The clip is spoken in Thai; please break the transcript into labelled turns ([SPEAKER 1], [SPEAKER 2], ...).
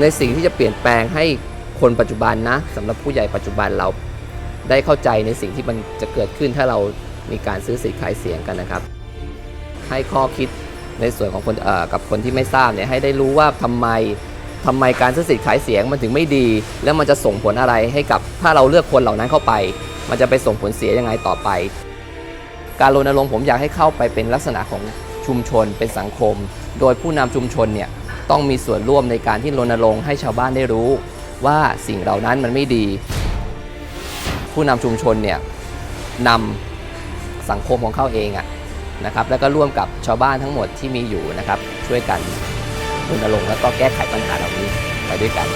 [SPEAKER 1] ในสิ่งที่จะเปลี่ยนแปลงให้คนปัจจุบันนะสำหรับผู้ใหญ่ปัจจุบันเราได้เข้าใจในสิ่งที่มันจะเกิดขึ้นถ้าเรามีการซื้อสิทธิ์ขายเสียงกันนะครับ ให้ข้อคิดในส่วนของคนเอ่อกับคนที่ไม่ทราบเนี่ยให้ได้รู้ว่าทำไมทำไมการซื้อสิทธิ์ขายเสียงมันถึงไม่ดี แล้วมันจะส่งผลอะไรให้กับถ้าเราเลือกคนเหล่านั้นเข้าไป มันจะไปส่งผลเสียยังไงต่อไป การรณรงค์ผมอยากให้เข้าไปเป็นลักษณะของชุมชนเป็นสังคม โดยผู้นำชุมชนเนี่ย ต้องมีส่วนร่วมในการที่รณรงค์ให้ชาวบ้านได้รู้ว่าสิ่งเหล่านั้นมันไม่ดี ผู้นำชุมชนเนี่ยนำสังคมของเขาเองอะนะครับแล้วก็ร่วมกับชาวบ้านทั้งหมดที่มีอยู่นะครับ ช่วยกันรณรงค์แล้วก็แก้ไขปัญหาเหล่านี้ไปด้วยกัน